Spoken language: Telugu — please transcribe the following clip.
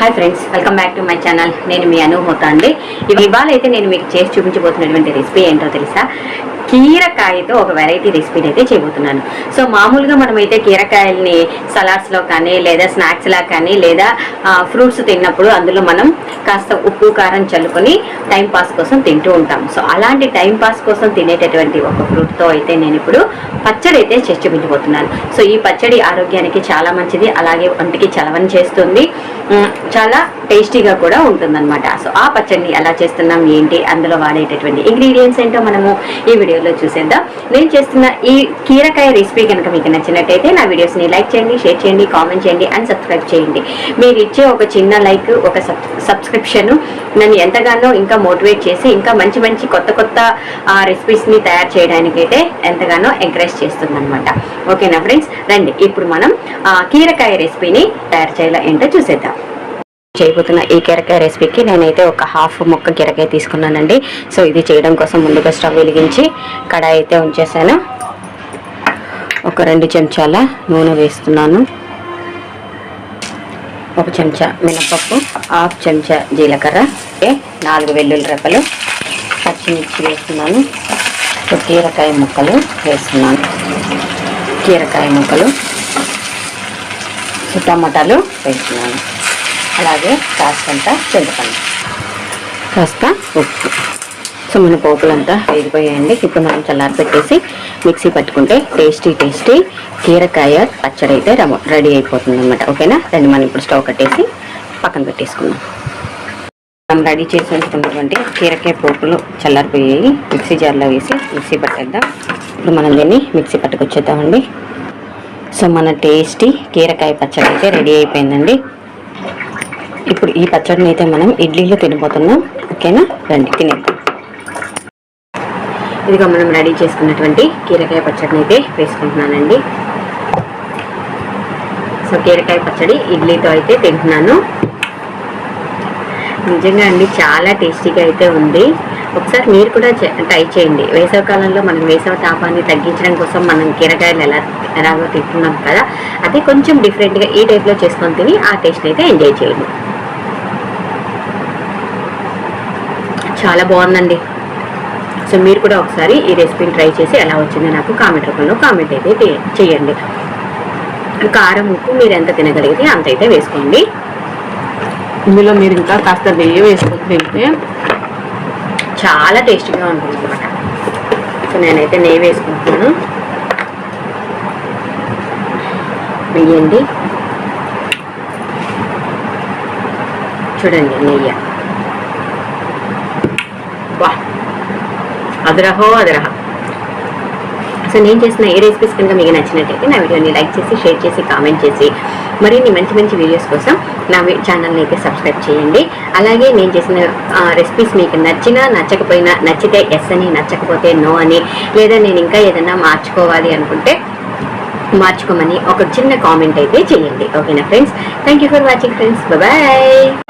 Hi friends welcome back to my channel నేను మీ అనుభూత అండి. ఇవి ఇవాళ అయితే నేను మీకు చేసి చూపించబోతున్నటువంటి రెసిపీ ఏంటో తెలుసా? కీరకాయతో ఒక వెరైటీ రెసిపీని అయితే చేయబోతున్నాను. సో మామూలుగా మనమైతే కీరకాయల్ని సలాడ్స్లో కానీ లేదా స్నాక్స్లా కానీ లేదా ఫ్రూట్స్ తిన్నప్పుడు అందులో మనం కాస్త ఉప్పు కారం చల్లుకొని టైంపాస్ కోసం తింటూ ఉంటాం. సో అలాంటి టైంపాస్ కోసం తినేటటువంటి ఒక ఫ్రూట్తో అయితే నేను ఇప్పుడు పచ్చడి అయితే చేసి చూపించబోతున్నాను. సో ఈ పచ్చడి ఆరోగ్యానికి చాలా మంచిది అలాగే ఒంటికి చలవని చేస్తుంది. చాలా టేస్టీగా కూడా ఉంటుందన్నమాట. సో ఆ పచ్చడిని ఎలా చేస్తున్నాం ఏంటి అందులో వాడేటటువంటి ఇంగ్రీడియంట్స్ ఏంటో మనము ఈ వీడియోలో చూసేద్దాం. నేను చేస్తున్న ఈ కీరకాయ రెసిపీ కనుక మీకు నచ్చినట్టయితే నా వీడియోస్ని లైక్ చేయండి షేర్ చేయండి కామెంట్ చేయండి అండ్ సబ్స్క్రైబ్ చేయండి. మీరు ఇచ్చే ఒక చిన్న లైక్ ఒక సబ్స్క్రిప్షన్ నన్ను ఎంతగానో ఇంకా మోటివేట్ చేసి ఇంకా మంచి మంచి కొత్త కొత్త రెసిపీస్ని తయారు చేయడానికైతే ఎంతగానో ఎంకరేజ్ చేస్తుందనమాట ఓకేనా ఫ్రెండ్స్? రండి ఇప్పుడు మనం కీరకాయ రెసిపీని తయారు చేయాలి ఏంటో చూసేద్దాం. చేయబోతున్న ఈ కీరకాయ రెసిపీకి నేనైతే ఒక హాఫ్ ముక్క కీరకాయ తీసుకున్నానండి. సో ఇది చేయడం కోసం ముందుగా స్టవ్ వెలిగించి కడాయి అయితే ఉంచేసాను. ఒక రెండు చెంచాల నూనె వేస్తున్నాను. ఒక చెంచా మినపప్పు హాఫ్ చెంచా జీలకర్ర నాలుగు వెల్లుల్లి రెప్పలు పచ్చిమిర్చి వేస్తున్నాను. కీరకాయ ముక్కలు వేస్తున్నాను. కీరకాయ ముక్కలు టమాటాలు వేస్తున్నాను. అలాగే కాస్తంత చింతపండు. కాస్త ఉప్పు. సో మన పోపులంతా వేగిపోయాయండి. ఇప్పుడు మనం చల్లారి పెట్టేసి మిక్సీ పట్టుకుంటే టేస్టీ టేస్టీ కీరకాయ పచ్చడి అయితే రెడీ అయిపోతుంది అనమాట ఓకేనా? దాన్ని మనం ఇప్పుడు స్టవ్ కట్టేసి పక్కన పెట్టేసుకుందాం. మనం రెడీ చేసి ఉంచుకున్నటువంటి కీరకాయ పోపులు చల్లారిపోయాయి. మిక్సీ జార్లో వేసి మిక్సీ పట్టేద్దాం. ఇప్పుడు మనం దీన్ని మిక్సీ పట్టుకొచ్చేద్దామండి. సో మన టేస్టీ కీరకాయ పచ్చడి అయితే రెడీ అయిపోయిందండి. ఇప్పుడు ఈ పచ్చడిని అయితే మనం ఇడ్లీలో తినబోతున్నాం. ఓకేనా? రండి తినేద్దాం. ఇదిగో మనం రెడీ చేసుకున్నటువంటి కీరకాయ పచ్చడిని అయితే వేసుకుంటున్నానండి. సో కీరకాయ పచ్చడి ఇడ్లీతో అయితే తింటున్నాను. నిజంగా అండి చాలా టేస్టీగా అయితే ఉంది. ఒకసారి మీరు కూడా చే- ట్రై చేయండి. వేసవ కాలంలో మనం వేసవి తాపాన్ని తగ్గించడం కోసం మనం కీరకాయలు ఎలా ఎలాగో తింటున్నాం కదా అది కొంచెం డిఫరెంట్గా ఈ టైప్లో చేసుకొని తిని ఆ టేస్ట్ అయితే ఎంజాయ్ చేయండి. చాలా బాగుందండి. సో మీరు కూడా ఒకసారి ఈ రెసిపీని ట్రై చేసి ఎలా వచ్చిందో నాకు కామెంట్ రూపంలో కామెంట్ అయితే చేయండి. కారం ఉప్పు మీరు ఎంత తినగలిగితే అంత అయితే వేసుకోండి. ఇందులో మీరు ఇంకా కాస్త నెయ్యి వేసుకొని తింటే చాలా టేస్టీగా ఉంటుంది అనమాట సో నేనైతే నెయ్యి వేసుకుంటున్నాను. వెయ్యండి చూడండి నెయ్యి. అదరహో అదరహ. సో నేను చేసిన ఏ రెసిపీస్ కనుక మీకు నచ్చినట్టయితే నా వీడియోని లైక్ చేసి షేర్ చేసి కామెంట్ చేసి మరిన్ని మంచి మంచి వీడియోస్ కోసం నా ఛానల్ని అయితే సబ్స్క్రైబ్ చేయండి. అలాగే నేను చేసిన రెసిపీస్ మీకు నచ్చినా నచ్చకపోయినా నచ్చితే ఎస్ అని నచ్చకపోతే నో అని లేదా నేను ఇంకా ఏదైనా మార్చుకోవాలి అనుకుంటే మార్చుకోమని ఒక చిన్న కామెంట్ అయితే చేయండి. ఓకేనా friends thank you for watching friends bye